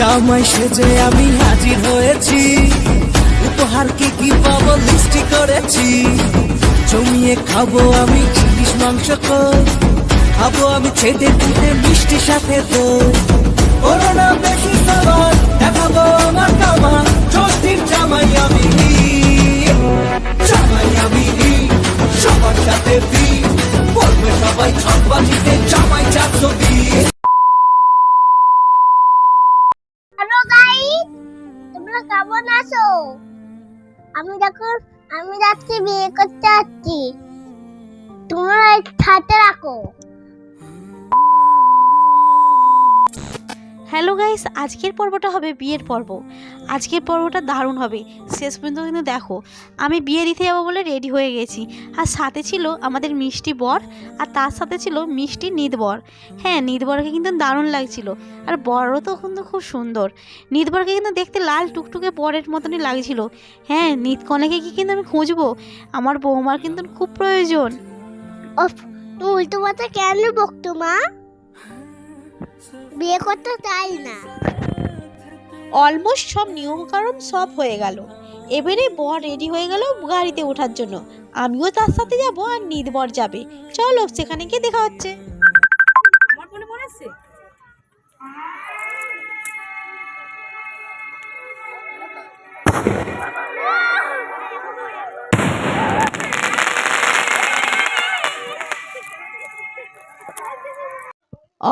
জামাই সেজে আমি হাজির হয়েছি। উপহার কি কি পাবো? লিস্টি করেছি। জমিয়ে খাব আমি ইলিশ মাংস খাব আমি ছেটে পুটে মিষ্টি সাথে তো করোনা বেশি সবার দেখাবো আমার আমি যখন আমি যাচ্ছি বিয়ে করতে যাচ্ছি তোমরা সাথে রাখো। হ্যালো গাইস আজকের পর্বটা হবে বিয়ের পর্ব। আজকের পর্বটা দারুণ হবে। শেষ পর্যন্ত কিন্তু দেখো, আমি বিয়ে দিতে যাব বলে রেডি হয়ে গেছি। আর সাথে ছিল আমাদের মিষ্টি বর, আর তার সাথে ছিল মিষ্টি নিদ বর হ্যাঁ নিদ বরকে কিন্তু দারুণ লাগছিল। আর বড়ও তো কিন্তু খুব সুন্দর। নিদ বরকে কিন্তু দেখতে লাল টুকটুকে বরের মতনই লাগছিল। হ্যাঁ নিদ কনেকে কি কিন্তু আমি খুঁজবো? আমার বৌমার কিন্তু খুব প্রয়োজন। ওফ তুমি উল্টো কথা কেন বকতো মা? বিয়ে করতে চাই না। অলমোস্ট সব নিয়মকানুন সব হয়ে গেল। এবারে বর রেডি হয়ে গেল গাড়িতে ওঠার জন্য। আমিও তার সাথে যাব আর নিদ বর যাবে। চলো সেখানে গিয়ে দেখা হচ্ছে। আমার মনে মনে আছে?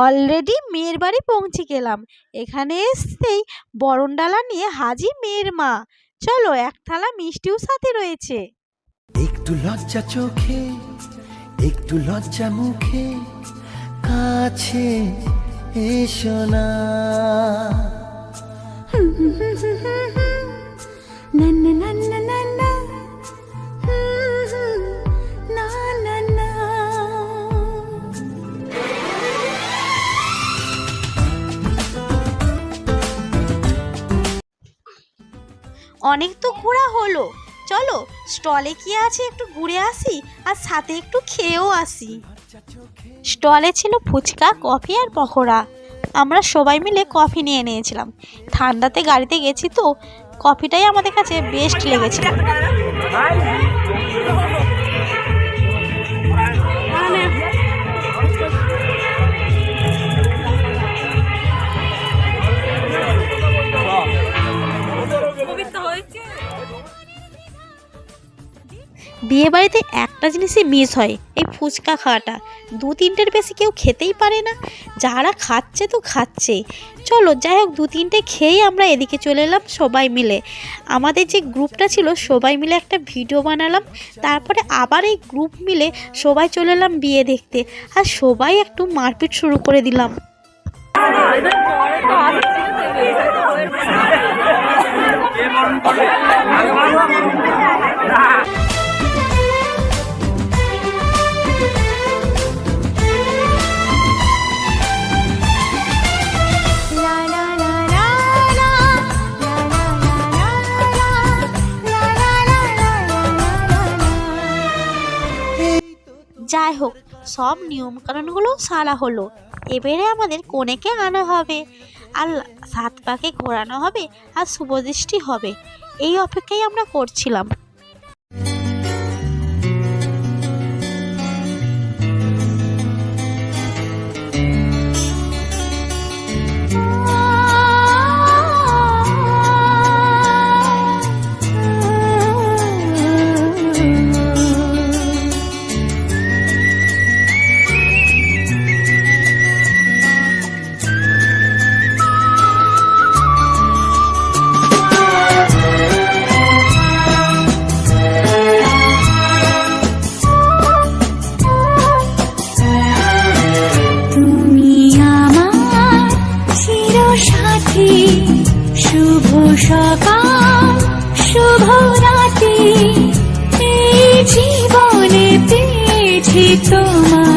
অলরেডি মেয়ের বাড়ি পৌঁছে গেলাম। এখানে এসতেই বরণডালা নিয়ে হাজি মেয়ের মা। চলো এক থালা মিষ্টিও সাথে রয়েছে। একটু লজ্জা চোখে একটু লজ্জা মুখে কাছে এসো না। অনেক তো ঘোরা হলো। চলো স্টলে কি আছে একটু ঘুরে আসি আর সাথে একটু খেয়েও আসি। স্টলে ছিল ফুচকা, কফি আর পকোড়া। আমরা সবাই মিলে কফি নিয়ে নিয়েছিলাম। ঠান্ডাতে গাড়িতে গেছি তো, কফিটাই আমাদের কাছে বেস্ট লেগেছিল। বিয়ে বাড়িতে একটা জিনিসই মিস হয় এই ফুচকা খাওয়াটা দু তিনটের বেশি কেউ খেতেই পারে না যারা খাচ্ছে তো খাচ্ছে চলো যাই হোক দু তিনটে খেয়েই আমরা এদিকে চলে এলাম সবাই মিলে আমাদের যে গ্রুপটা ছিল সবাই মিলে একটা ভিডিও বানালাম তারপরে আবার এই গ্রুপ মিলে সবাই চলে এলাম বিয়ে দেখতে আর সবাই একটু মারপিট শুরু করে দিলাম সব নিয়মকানুনগুলো সারা হলো। এবারে আমাদের কনেকে আনা হবে, আর সাত পাকে ঘোরানো হবে, আর শুভদৃষ্টি হবে। এই অপেক্ষাই আমরা করছিলাম। পেয়েছি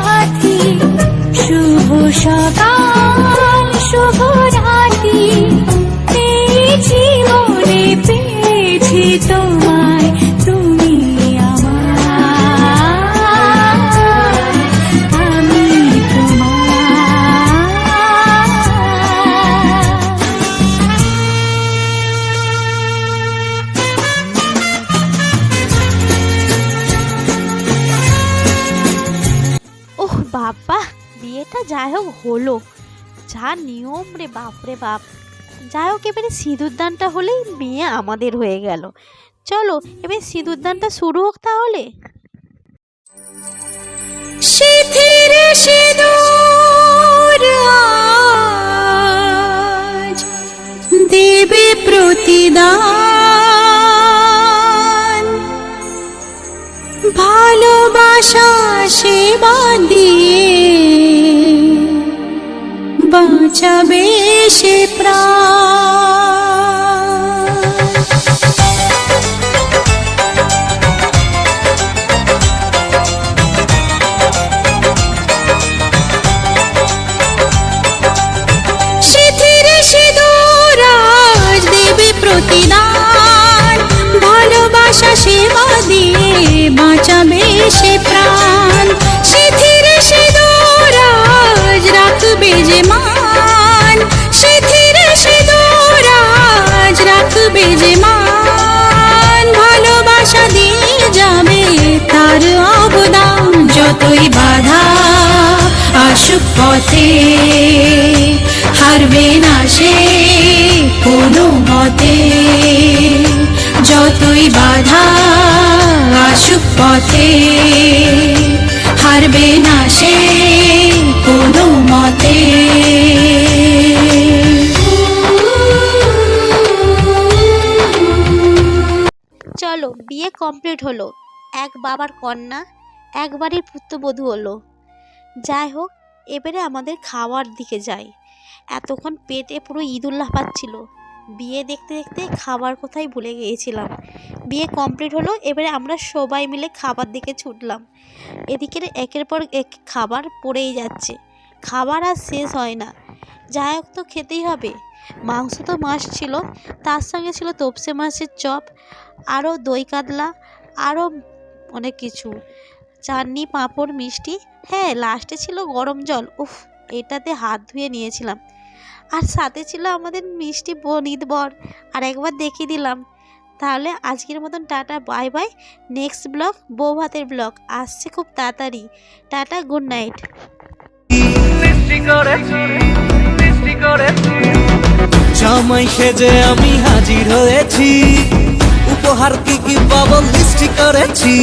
সাথী শুভ সকাল শুভ রাতি। পেয়েছি মনে পেয়েছি তোমায়। নিয়ম রে বাপ রে বাপ। যাই হোক, এবারে সিঁদুরদানটা হলেই মেয়ে আমাদের হয়ে গেল। চলো, এবার সিঁদুরদানটা শুরু হোক তাহলে। দেবে প্রতিদান। ভালোবাসা সেবা দিয়ে বাঁচাবে সে প্রাণ। প্রতিদান। ভালোবাসা সেবা দিয়ে বাঁচাবে সে প্রাণ। পথে, হারবে না সে কোনো মতে। যতই বাধা আসুক পথে, হারবে না সে কোনো মতে। চলো, বিয়ে কমপ্লিট হলো। এক বাবার কন্যা এক বাড়ির পুত্রবধূ হলো। যাই হোক এবারে আমাদের খাওয়ার দিকে যাই। এতক্ষণ পেটে পুরো ইদুল্লাহ পাচ্ছিল বিয়ে দেখতে দেখতে খাবার কোথায় ভুলে গিয়েছিলাম। বিয়ে কমপ্লিট হলো, এবারে আমরা সবাই মিলে খাবার দিকে ছুটলাম। এদিকে একের পর এক খাবার পড়েই যাচ্ছে। খাবার আর শেষ হয় না। যাই হোক তো খেতেই হবে। মাংস তো মাছ ছিল, তার সঙ্গে ছিল তোপসে মাছের চপ, আরও দই কাতলা, আরও অনেক কিছু। চাটনি, পাঁপড়, মিষ্টি হ্যাঁ লাস্টে ছিল গরম জল। উফ এটাতে হাত ধুয়ে নিয়েছিলাম। আর সাথে ছিল আমাদের মিষ্টি বনিত বর। আর একবার দেখিয়ে দিলাম। তাহলে আজকের মতন tata bye bye next blog বউ ভাতের ব্লগ আসছে খুব তাড়াতাড়ি। টাটা গুড নাইট জামাই সেজে আমি হাজির হয়েছি। উপহার কি কি পাবো লিস্টি করেছি।